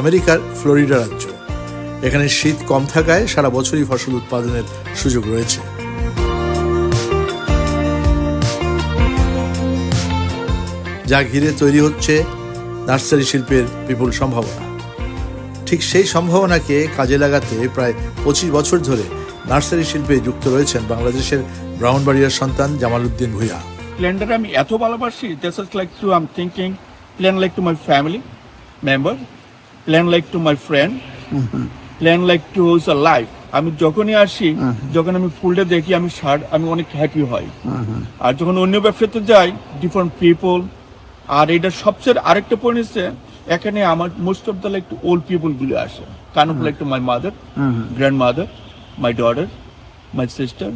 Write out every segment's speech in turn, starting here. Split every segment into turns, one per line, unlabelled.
আমেরিকার ফ্লোরিডা রাজ্য। এখানে শীত কম থাকায় সারা বছরই ফসল উৎপাদনের সুযোগ রয়েছে। যা ঘিরে তৈরি হচ্ছে নার্সারি শিল্পের বিপুল সম্ভাবনা। ঠিক সেই সম্ভাবনাকে কাজে লাগাতে প্রায় পঁচিশ বছর ধরে নার্সারি শিল্পে যুক্ত রয়েছেন বাংলাদেশের ব্রাহ্মণবাড়িয়ার সন্তান জামালউদ্দিন ভূঁইয়া।
প্ল্যানটা আমি এত ভালোবাসি is like to I thinking plant like to my family member plant like to my friend plant like to is a life আমি যখনই আসি, যখন আমি ফুলটা দেখি, আমি সার, আমি অনেক হ্যাপি হই আর যখন অন্য ব্যবসাতে যাই ডিফারেন্ট পিপল আর এটা সবচেয়ে আরেকটা পয়েন্ট হচ্ছে, এখানে আমার most of the like to old পিপলগুলো আসে। কান of like to my mother grandmother my daughter my sister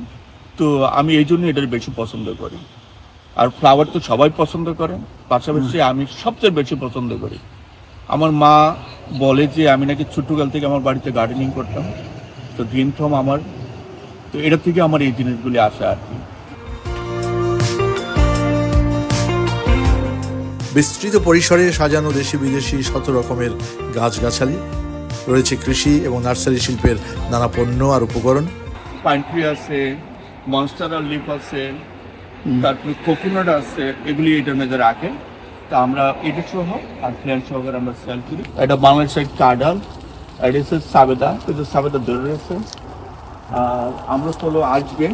তো আমি এই জন্য এটার বেশি পছন্দ করি। আর ফ্লাওয়ার তো সবাই পছন্দ করে। পাশাপাশি আমি সবচেয়ে বেশি পছন্দ করি। আমার মা বলে যে আমি নাকি ছোট্টকাল থেকে আমার বাড়িতে গার্ডেনিং করতাম। তো গ্রিন থম আমার তো এটা থেকে আমার এই জিনিসগুলি আসে আর কি।
বিস্তৃত পরিসরে সাজানো দেশি বিদেশি শত রকমের গাছগাছালি রয়েছে কৃষি এবং নার্সারি শিল্পের নানা পণ্য আর উপকরণ।
পাইন ট্রি আছে মনস্টার লিফ আছে তারপরে কোকোনাট আছে এগুলি এটার মধ্যে রাখে তা আমরা এটা সহ আর ফ্ল্যান সহকারে আমরা সেল করি। এটা বাংলাদেশের কাডাল এটা হচ্ছে সাবেদা। এটা সাবেদা ধরে রয়েছে। আর আমরা হলো আসবে।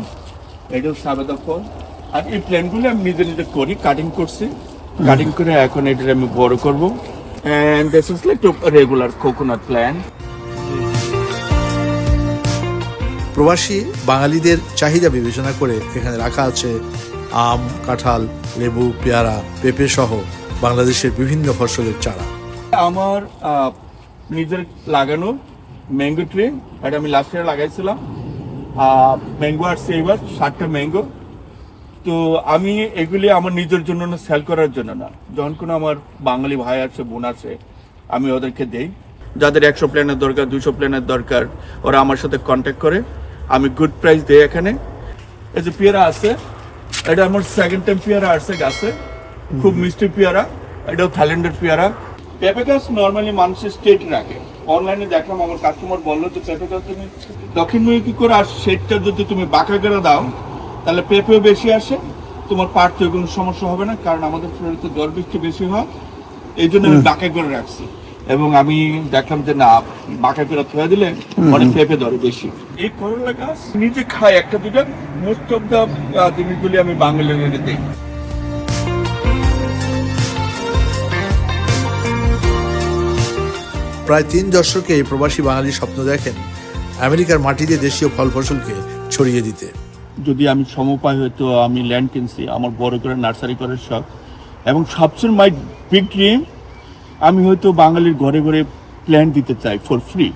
এটা হচ্ছে সাবেদা ফল আর এই প্ল্যানগুলো আমি নিজে নিজে করি কাটিং করছি। কাটিং করে এখন এটা আমি বড় করব। And this is like regular coconut plant
প্রবাসী বাঙালিদের চাহিদা বিবেচনা করে এখানে রাখা আছে আম কাঁঠাল লেবু পেয়ারা পেঁপে সহ বাংলাদেশের বিভিন্ন ফসলের চারা।
আমার নিজের লাগানো ম্যাঙ্গো ট্রি এটা আমি লাস্ট ইয়ার লাগাইছিলাম। ম্যাঙ্গো আসছে এবার ষাটটা ম্যাঙ্গো তো আমি এগুলি আমার নিজের জন্য না সেল করার জন্য না। যখন কোনো আমার বাঙালি ভাই আছে, বোন আছে, আমি ওদেরকে দেই। যাদের একশো প্ল্যানের দরকার দুশো প্ল্যানের দরকার, ওরা আমার সাথে কন্ট্যাক্ট করে। আমি গুড প্রাইস দেই এখানে। এই যে পেয়ারা আছে, এটা আমার সেকেন্ড টাইম পেয়ারা আসছে গাছে। খুব মিষ্টি পেয়ারা এটাও থাইল্যান্ডের পেয়ারা। পেঁপে গাছ নর্মালি মানুষের স্টেট রাখে। অনলাইনে দেখলাম আমার কাস্টমার বলল যে পেঁপে গাছ তুমি দক্ষিণমুখী করে আর সেটটা যদি তুমি বাঁকা করে দাও তাহলে পেঁপেও বেশি আসে। তোমার পারতে কোনো সমস্যা হবে না কারণ আমাদের ফ্লোরিতে জল বৃষ্টি বেশি হয়। এই জন্য আমি বাঁকা করে রাখছি। এবং আমি দেখলাম যে না বাঁকা করে থয়ে দিলে অনেক পেঁপে ধরে বেশি। এই করলা গাছ নিজে খায় একটা দুটা মোস্ট অফ দ্য জিনিসগুলি আমি বাঙালিদের দিই
প্রায় তিন দশকে এই প্রবাসী বাঙালি স্বপ্ন দেখেন আমেরিকার মাটিতে দেশীয় ফল ফসলকে ছড়িয়ে দিতে।
যদি আমি সমপায় হয়তো আমি ল্যান্ড কিনছি আমার বড় করে নার্সারি করার শখ। এবং সবচেয়ে মাই বিগ ড্রিম আমি হয়তো বাঙালির ঘরে ঘরে প্ল্যান্ট দিতে চাই ফর ফ্রি।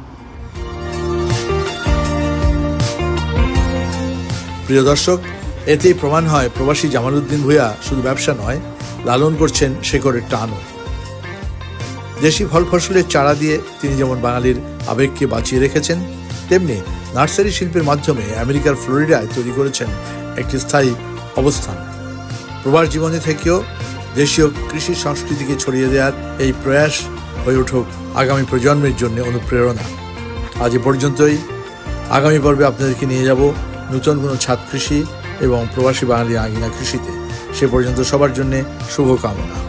প্রিয় দর্শক এতেই প্রমাণ হয় প্রবাসী জামালউদ্দিন ভূঁইয়া শুধু ব্যবসা নয় লালন করছেন শেকড়ের টানও। দেশি ফল ফসলের চারা দিয়ে তিনি যেমন বাঙালির আবেগকে বাঁচিয়ে রেখেছেন, তেমনি নার্সারি শিল্পের মাধ্যমে আমেরিকার ফ্লোরিডায় তৈরি করেছেন একটি স্থায়ী অবস্থান। প্রবাস জীবনে থেকেও দেশীয় কৃষি সংস্কৃতিকে ছড়িয়ে দেওয়ার এই প্রয়াস হয়ে উঠুক আগামী প্রজন্মের জন্য অনুপ্রেরণা। আজ এ পর্যন্তই। আগামী পর্বে আপনাদেরকে নিয়ে যাব নতুন কোনো ছাদ কৃষি এবং প্রবাসী বাঙালি আঙিনা কৃষিতে। সে পর্যন্ত সবার জন্য শুভকামনা।